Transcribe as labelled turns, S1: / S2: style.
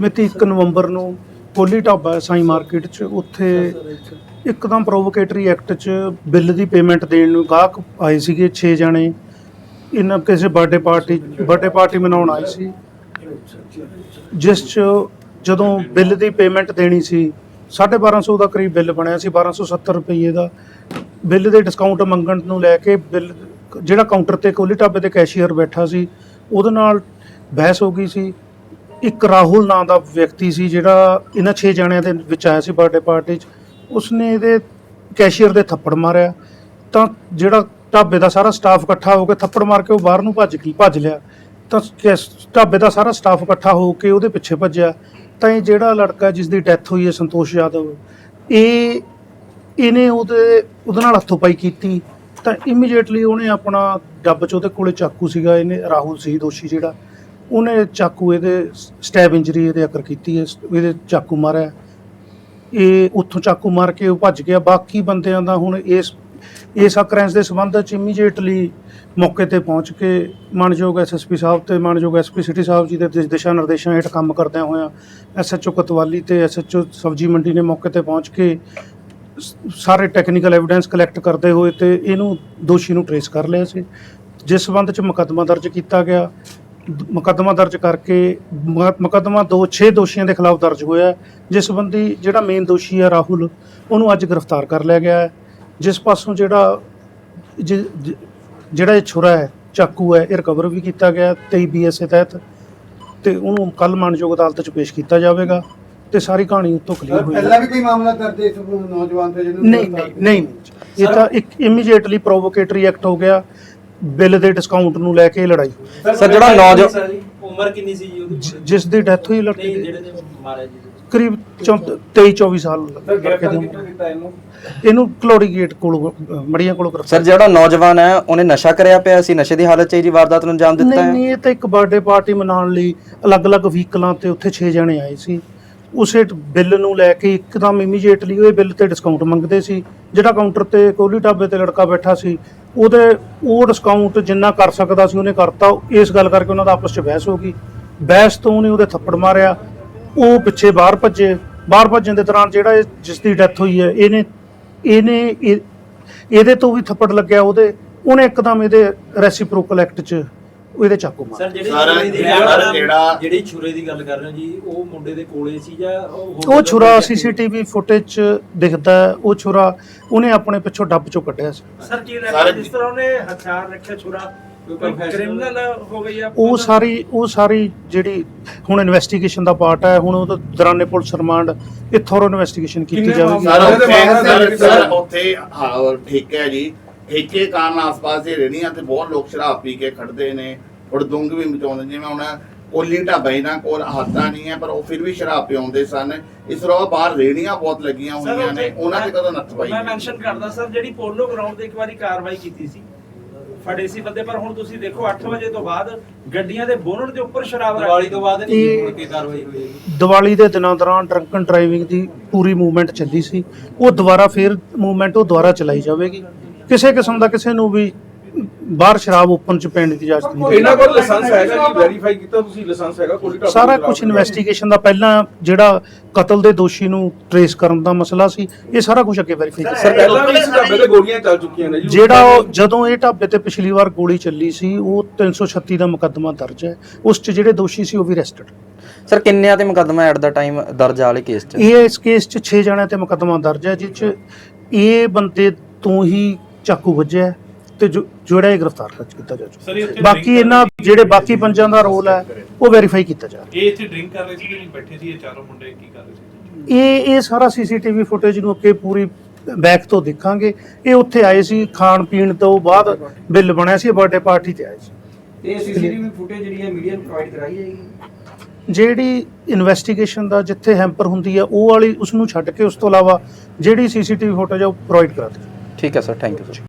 S1: ਮਿਤੀ 1 ਨਵੰਬਰ ਨੂੰ ਕੋਲੀ ਢਾਬਾ ਸਾਈ ਮਾਰਕੀਟ 'ਚ, ਉੱਥੇ ਇੱਕਦਮ ਪ੍ਰੋਵੋਕੇਟਰੀ ਐਕਟ 'ਚ ਬਿੱਲ ਦੀ ਪੇਮੈਂਟ ਦੇਣ ਨੂੰ ਗਾਹਕ ਆਏ ਸੀਗੇ 6 ਜਣੇ। ਇਹਨਾਂ ਕਿਸੇ ਬਰਥਡੇ ਪਾਰਟੀ ਬਰਥਡੇ ਪਾਰਟੀ ਮਨਾਉਣ ਆਈ ਸੀ। ਜਿਸ 'ਚ ਜਦੋਂ ਬਿੱਲ ਦੀ ਪੇਮੈਂਟ ਦੇਣੀ ਸੀ 1250 ਦਾ ਕਰੀਬ ਬਿੱਲ ਬਣਿਆ ਸੀ 1270 ਰੁਪਏ ਦਾ। ਬਿੱਲ ਦੇ ਡਿਸਕਾਊਂਟ ਮੰਗਣ ਨੂੰ ਲੈ ਕੇ ਬਿੱਲ, ਜਿਹੜਾ ਕਾਊਂਟਰ ਤੇ ਕੋਲੀ ਢਾਬੇ ਦੇ ਕੈਸ਼ੀਅਰ ਬੈਠਾ ਸੀ, ਉਹਦੇ ਨਾਲ ਬਹਿਸ ਹੋ ਗਈ ਸੀ। ਇੱਕ ਰਾਹੁਲ ਨਾਂ ਦਾ ਵਿਅਕਤੀ ਸੀ ਜਿਹੜਾ ਇਹਨਾਂ 6 ਜਣਿਆਂ ਦੇ ਵਿੱਚ ਆਇਆ ਸੀ ਬਰਥਡੇ ਪਾਰਟੀ 'ਚ, ਉਸਨੇ ਇਹਦੇ ਕੈਸ਼ੀਅਰ ਦੇ ਥੱਪੜ ਮਾਰਿਆ। ਤਾਂ ਜਿਹੜਾ ਢਾਬੇ ਦਾ ਸਾਰਾ ਸਟਾਫ ਇਕੱਠਾ ਹੋ ਕੇ ਥੱਪੜ ਮਾਰ ਕੇ ਉਹ ਬਾਹਰ ਨੂੰ ਭੱਜ ਗਈ ਭੱਜ ਲਿਆ। ਤਾਂ ਕੈਸ- ਢਾਬੇ ਦਾ ਸਾਰਾ ਸਟਾਫ ਇਕੱਠਾ ਹੋ ਕੇ ਉਹਦੇ ਪਿੱਛੇ ਭੱਜਿਆ। ਤਾਂ ਇਹ ਜਿਹੜਾ ਲੜਕਾ ਜਿਸ ਦੀ ਡੈਥ ਹੋਈ ਹੈ, ਸੰਤੋਸ਼ ਯਾਦਵ, ਇਹ, ਇਹਨੇ ਉਹਦੇ ਉਹਦੇ ਨਾਲ ਹੱਥੋਪਾਈ ਕੀਤੀ। ਤਾਂ ਇਮੀਡੀਏਟਲੀ ਉਹਨੇ ਆਪਣਾ ਡੱਬ ਚ ਉਹਦੇ ਕੋਲੇ ਚਾਕੂ ਸੀਗਾ, ਇਹਨੇ ਰਾਹੁਲ ਸੀ, ਦੋਸ਼ੀ ਜਿਹੜਾ। ਉਹਨੇ ਚਾਕੂ ਇਹਦੇ ਸਟੈਬ ਇੰਜਰੀ ਇਹਦੇ ਅਕਰ ਕੀਤੀ ਹੈ, ਇਹਦੇ ਚਾਕੂ ਮਾਰਿਆ। ਇਹ ਉੱਥੋਂ ਚਾਕੂ ਮਾਰ ਕੇ ਉਹ ਭੱਜ ਗਿਆ। ਬਾਕੀ ਬੰਦਿਆਂ ਦਾ ਹੁਣ ਇਸ ਇਸ ਅਕਰੈਂਸ ਦੇ ਸੰਬੰਧ ਚ ਇਮੀਡੀਏਟਲੀ ਮੌਕੇ ਤੇ ਪਹੁੰਚ ਕੇ ਮਾਨਯੋਗ ਐਸਐਸਪੀ ਸਾਹਿਬ ਤੇ ਮਾਨਯੋਗ ਐਸਪੀ ਸਿਟੀ ਸਾਹਿਬ ਜੀ ਦੇ ਦਿਸ਼ਾ ਨਿਰਦੇਸ਼ਾਂ ਹੇਠ ਕੰਮ ਕਰਦਿਆਂ ਹੋਇਆਂ ਐਸਐਚਓ ਕਤਵਾਲੀ ਤੇ ਐਸਐਚਓ ਸਬਜੀ ਮੰਡੀ ਨੇ ਮੌਕੇ ਤੇ ਪਹੁੰਚ ਕੇ ਸਾਰੇ ਟੈਕਨੀਕਲ ਐਵੀਡੈਂਸ ਕਲੈਕਟ ਕਰਦੇ ਹੋਏ ਤੇ ਇਹਨੂੰ ਦੋਸ਼ੀ ਨੂੰ ਟਰੇਸ ਕਰ ਲਿਆ ਸੀ। ਜਿਸ ਸਬੰਧ ਚ ਮੁਕੱਦਮਾ ਦਰਜ ਕੀਤਾ ਗਿਆ। ਮੁਕੱਦਮਾ ਦਰਜ ਕਰਕੇ ਮੁਕੱਦਮਾ ਦੋ 6 ਦੋਸ਼ੀਆਂ ਦੇ ਖਿਲਾਫ ਦਰਜ ਹੋਇਆ ਜਿਸ ਸੰਬੰਧੀ ਜਿਹੜਾ ਮੇਨ ਦੋਸ਼ੀ ਹੈ ਰਾਹੁਲ ਉਹਨੂੰ ਅੱਜ ਗ੍ਰਿਫਤਾਰ ਕਰ ਲਿਆ ਗਿਆ ਹੈ। ਜਿਸ ਪਾਸੋਂ ਜਿਹੜਾ ਜਿਹੜਾ ਇਹ ਛੁਰਾ ਹੈ ਚਾਕੂ ਹੈ ਇਹ ਰਿਕਵਰ ਵੀ ਕੀਤਾ ਗਿਆ 23 ਬੀਐਸਏ ਤਹਿਤ ਤੇ ਉਹਨੂੰ ਕੱਲ ਮਾਨਯੋਗ ਅਦਾਲਤ 'ਚ ਪੇਸ਼ ਕੀਤਾ ਜਾਵੇਗਾ ਤੇ ਸਾਰੀ ਕਹਾਣੀ ਉੱਤੋਂ ਕਲੀਅਰ ਹੋਈ
S2: ਪਹਿਲਾਂ ਵੀ ਕੋਈ ਮਾਮਲਾ ਦਰਜ ਇਸ ਨੌਜਵਾਨ ਤੇ ਜਿਹਨੂੰ
S1: ਨਹੀਂ ਨਹੀਂ ਇਹ ਤਾਂ ਇੱਕ ਇਮੀਡੀਏਟਲੀ ਪ੍ਰੋਵੋਕੇਟਰੀ ਐਕਟ ਹੋ ਗਿਆ। ਬਿੱਲ ਦੇ ਡਿਸਕਾਊਂਟ ਨੂੰ ਲੈ ਕੇ ਲੜਾਈ। ਹੋਈ।
S3: ਸਰ, ਜਿਹੜਾ ਨੌਜਵਾਨ-
S4: ਉਮਰ ਕਿੰਨੀ ਸੀ ਜੀ ਉਹਦੀ?
S1: ਜਿ- ਜਿਸ ਦੀ ਡੈਥ ਹੋਈ ਲੜਕੀ
S4: ਨਹੀਂ
S1: ਦੀ।
S4: ਜਿਹੜੇ ਨੇ ਮਾਰਿਆ ਜੀ।
S1: ਕਰੀਬ 23 24 ਸਾਲ ਲੜਕੇ ਦੀ ਉਮਰ।
S2: ਕੀਤਾ ਇਹਨੂੰ?
S1: ਇਹਨੂੰ ਗੇਟ ਕੋਲ ਮੜੀਆਂ ਕੋਲ
S3: ਸਰ ਜਿਹੜਾ ਨੌਜਵਾਨ ਹੈ ਉਹਨੇ ਨਸ਼ਾ ਕਰਿਆ ਪਿਆ ਸੀ ਨਸ਼ੇ ਦੀ ਹਾਲਤ 'ਚ ਹੀ ਜੀ ਵਾਰਦਾਤ ਨੂੰ ਅੰਜਾਮ ਦਿੱਤਾ
S1: ਨਹੀਂ
S3: ਹੈ?
S1: ਨਹੀਂ ਇਹ ਤਾਂ ਇੱਕ ਬਰਥਡੇ ਪਾਰਟੀ ਮਨਾਉਣ ਲਈ ਅਲੱਗ-ਅਲੱਗ ਵਹੀਕਲਾਂ ਤੇ ਉੱਥੇ 6 ਜਣੇ ਆਏ ਸੀ। ਉਸੇ ਬਿੱਲ ਨੂੰ ਲੈ ਕੇ ਇੱਕਦਮ ਇਮੀਡੀਏਟਲੀ ਉਹ ਬਿੱਲ ਤੇ ਡਿਸਕਾਊਂਟ ਮੰਗਦੇ ਸੀ। ਜਿਹੜਾ ਕਾਊਂਟਰ ਤੇ ਕੋਲੀ ਢਾਬੇ ਤੇ ਲੜਕਾ ਬੈਠਾ ਸੀ ਉਹਦੇ ਉਹ ਡਿਸਕਾਊਂਟ ਜਿੰਨਾ ਕਰ ਸਕਦਾ ਸੀ ਉਹਨੇ ਕਰਤਾ। ਇਸ ਗੱਲ ਕਰਕੇ ਉਹਨਾਂ ਦਾ ਆਪਸ 'ਚ ਬਹਿਸ ਹੋ ਗਈ। ਬਹਿਸ ਤੋਂ ਉਹਨੇ ਉਹਦੇ ਥੱਪੜ ਮਾਰਿਆ। ਉਹ ਪਿੱਛੇ ਬਾਹਰ ਭੱਜੇ। ਬਾਹਰ ਭੱਜਣ ਦੇ ਦੌਰਾਨ ਜਿਹੜਾ ਇਹ- ਜਿਸ ਦੀ ਡੈਥ ਹੋਈ ਹੈ, ਇਹਨੇ ਇਹਨੇ ਇਹ- ਇਹਦੇ ਤੋਂ ਵੀ ਥੱਪੜ ਲੱਗਿਆ ਉਹਦੇ। ਉਹਨੇ ਇੱਕਦਮ ਇਹਦੇ ਰੈਸੀਪ੍ਰੋਕਲ ਐਕਟ 'ਚ ਇਹਦੇ ਚਾਕੂ ਮਾਰ।
S4: ਸਰ ਜਿਹੜੀ
S5: ਸਰ,
S4: ਛੁਰੇ ਦੀ
S5: ਜਿਹੜਾ- ਜਿਹੜਾ-
S4: ਜਿਹੜੀ ਛੁਰੇ ਦੀ ਗੱਲ ਕਰ ਰਹੇ ਹੋ ਜੀ ਉਹ ਮੁੰਡੇ ਦੇ ਕੋਲੇ ਸੀ ਜਾਂ ਉਹ
S1: ਉਹ ਛੁਰਾ ਸੀਸੀਟੀਵੀ ਫੁਟੇਜ 'ਚ ਦਿਖਦਾ ਹੈ, ਉਹ ਛੁਰਾ ਉਹਨੇ ਆਪਣੇ ਪਿੱਛੋਂ ਡੱਬ 'ਚੋਂ ਕੱਢਿਆ ਸੀ।
S6: ਸਰ ਕੀ ਲੱਗਦਾ ਜਿਸ ਤਰ੍ਹਾਂ ਉਹਨੇ ਹਥਿਆਰ ਰੱਖਿਆ ਛੁਰਾ? ਕੋਈ ਕ੍ਰਿਮੀਨਲ ਹੋ ਗਈ ਆ
S1: ਉਹ ਸਾਰੀ ਉਹ ਸਾਰੀ ਜਿਹੜੀ ਹੁਣ ਇਨਵੈਸਟੀਗੇਸ਼ਨ ਦਾ ਪਾਰਟ ਹੈ ਹੁਣ ਉਹ ਦੌਰਾਨੇ ਪੁਲਿਸ ਰਿਮਾਂਡ ਇਹ ਥੋਰੋ ਇਨਵੈਸਟੀਗੇਸ਼ਨ ਕੀਤੀ
S2: ਕਿੰਨੇ
S1: ਜਾਵੇਗੀ।
S5: ਸਰ
S2: ਉਹਦੇ
S5: ਉੱਥੇ
S2: ਬਾਹਰ
S5: ਸਰ
S2: ਦੇ
S5: ਸਰ ਉੱਥੇ ਹਾਂ ਠੀਕ ਹੈ ਜੀ। ਠੇਕੇ ਕਾਰਨ ਆਸ-ਪਾਸ ਦੇ ਰਹਿਣੀਆਂ ਤੇ ਬਹੁਤ ਲੋਕ ਸ਼ਰਾਬ ਪੀ ਕੇ ਖੜਦੇ ਨੇ ਹੁੜਦੁੰਗ ਵੀ ਮਚਾਉਂਦੇ ਜਿਵੇਂ ਹੁਣ ਕੋਲੀ ਢਾਬਾ ਇਹਨਾਂ ਕੋਲ ਹਾਤਾ ਨਹੀਂ ਹੈ ਪਰ ਉਹ ਫਿਰ ਵੀ ਸ਼ਰਾਬ ਪਿਆਉਂਦੇ ਸਨ। ਇਸ ਤੋਂ ਇਲਾਵਾ ਬਾਹਰ ਰੇਹੜੀਆਂ ਬਹੁਤ ਲੱਗੀਆਂ ਹੋਈਆਂ ਨੇ ਉਹਨਾਂ ਤੇ ਕਦੋਂ ਨੱਥ ਪਾਈ
S6: ਮੈਂ? ਮੈਂਸ਼ਨ ਕਰਦਾ ਸਰ ਜਿਹੜੀ ਪੋਲੋ ਗਰਾਊਂਡ ਤੇ ਇੱਕ ਵਾਰੀ ਕਾਰਵਾਈ ਕੀਤੀ ਸੀ। ਫੜੇ ਸੀ ਬੰਦੇ ਪਰ ਹੁਣ ਤੁਸੀਂ ਦੇਖੋ 8 ਵਜੇ ਤੋਂ ਬਾਅਦ ਗੱਡੀਆਂ ਦੇ ਬੋਨਟ ਦੇ ਉੱਪਰ ਸ਼ਰਾਬ ਰੱਖ।
S4: ਦੀਵਾਲੀ ਤੋਂ ਬਾਅਦ ਨਹੀਂ ਮੁੜ ਕੇ ਕਾਰਵਾਈ ਹੋਈ
S1: ਦੀਵਾਲੀ ਦੇ ਦਿਨਾਂ ਦੌਰਾਨ ਡਰੰਕਨ ਡਰਾਈਵਿੰਗ ਦੀ ਪੂਰੀ ਮੂਵਮੈਂਟ ਚੱਲੀ ਸੀ। ਉਹ ਦੁਬਾਰਾ ਫਿਰ ਮੂਵਮੈਂਟ ਉਹ ਦੁਬਾਰਾ ਚਲਾਈ ਜਾਵੇਗੀ। ਕਿਸੇ ਕਿਸਮ ਦਾ ਕਿਸੇ ਨੂੰ ਵੀ ਬਾਹਰ ਸ਼ਰਾਬ ਓਪਨ ਚ ਪੈਣ ਦੀ ਇਜਾਜ਼ਤ ਨਹੀਂ
S2: ਇਹਨਾਂ ਕੋਲ ਲਾਇਸੈਂਸ ਹੈਗਾ ਜੀ ਵੈਰੀਫਾਈ ਕੀਤਾ ਤੁਸੀਂ ਲਾਇਸੈਂਸ ਹੈਗਾ ਕੋਲੀ ਢਾਬਾ
S1: ਸਾਰਾ ਕੁਝ ਇਨਵੈਸਟੀਗੇਸ਼ਨ ਦਾ ਪਹਿਲਾਂ ਜਿਹੜਾ ਕਤਲ ਦੇ ਦੋਸ਼ੀ ਨੂੰ ਟਰੇਸ ਕਰਨ ਦਾ ਮਸਲਾ ਸੀ ਇਹ ਸਾਰਾ ਕੁਝ ਅੱਗੇ ਵੈਰੀਫਾਈ ਕੀਤਾ।
S2: ਸਰ ਪਹਿਲਾਂ ਵੀ ਇਸ ਢਾਬੇ ਤੇ ਗੋਲੀਆਂ ਚੱਲ ਚੁੱਕੀਆਂ ਨੇ ਜੀ।
S1: ਜਿਹੜਾ ਉਹ ਜਦੋਂ ਇਹ ਢਾਬੇ ਤੇ ਪਿਛਲੀ ਵਾਰ ਗੋਲੀ ਚੱਲੀ ਸੀ ਉਹ 336 ਦਾ ਮੁਕੱਦਮਾ ਦਰਜ ਹੈ। ਉਸ 'ਚ ਜਿਹੜੇ ਦੋਸ਼ੀ ਸੀ ਉਹ ਵੀ ਅਰੈਸਟਡ
S3: ਸਰ ਕਿੰਨਿਆਂ ਤੇ ਮੁਕੱਦਮਾ ਐਟ ਦਾ ਟਾਈਮ ਦਰਜ ਆ ਵਾਲੇ ਕੇਸ 'ਚ?
S1: ਇਹ ਇਸ ਕੇਸ 'ਚ 6 ਜਣਿਆਂ ਤੇ ਮੁਕੱਦਮਾ ਦਰਜ ਹੈ ਜਿਸ 'ਚ ਇਹ ਬੰਦੇ ਤੋਂ ਹੀ ਚਾਕੂ ਵੱਜਿਆ ਤੇ ਜੋ ਜਿਹੜਾ ਇਹ ਗ੍ਰਿਫਤਾਰ ਕਰ ਕੀਤਾ ਜਾ
S7: ਸਰ, ਇਹ
S1: ਚੁੱਕਾ
S7: ਉੱਥੇ
S1: ਬਾਕੀ
S7: drink
S1: ਇਹਨਾਂ ਜਿਹੜੇ ਬਾਕੀ ਪੰਜਾਂ ਦਾ ਰੋਲ ਹੈ ਉਹ ਵੈਰੀਫਾਈ ਕੀਤਾ ਜਾ ਰਿਹਾ।
S7: ਇਹ ਇੱਥੇ ਡਰਿੰਕ ਕਰ ਰਹੇ ਸੀ ਕਿ ਬੈਠੇ ਸੀ ਇਹ ਚਾਰੋਂ ਮੁੰਡੇ ਕੀ ਕਰ ਰਹੇ ਸੀ?
S1: ਇਹ ਇਹ ਸਾਰਾ ਸੀਸੀਟੀਵੀ ਫੁਟੇਜ ਨੂੰ ਅੱਗੇ ਪੂਰੀ ਬੈਕ ਤੋਂ ਦੇਖਾਂਗੇ। ਇਹ ਉੱਥੇ ਆਏ ਸੀ ਖਾਣ ਪੀਣ ਤੋਂ ਬਾਅਦ ਬਿੱਲ ਬਣਿਆ ਸੀ ਬਰਥਡੇ ਪਾਰਟੀ ਤੇ ਆਏ ਸੀ।
S8: ਤੇ ਸੀਸੀਟੀਵੀ ਫੁਟੇਜ ਜਿਹੜੀ ਹੈ ਮੀਡੀਆ ਨੂੰ ਪ੍ਰੋਵਾਈਡ ਕਰਾਈ ਜਾਏਗੀ
S1: ਜਿਹੜੀ ਇਨਵੈਸਟੀਗੇਸ਼ਨ ਦਾ ਜਿੱਥੇ ਹੈਂਪਰ ਹੁੰਦੀ ਹੈ ਉਹ ਵਾਲੀ ਉਸ ਨੂੰ ਛੱਡ ਕੇ ਉਸ ਤੋਂ ਇਲਾਵਾ ਜਿਹੜੀ ਸੀਸੀਟੀਵੀ ਫੁਟੇਜ ਆ ਉਹ ਪ੍ਰੋਵਾਈਡ ਕਰਾ ਦਿੱਤੀ।
S3: ਠੀਕ ਹੈ ਸਰ ਥੈਂਕ ਯੂ ਸਰ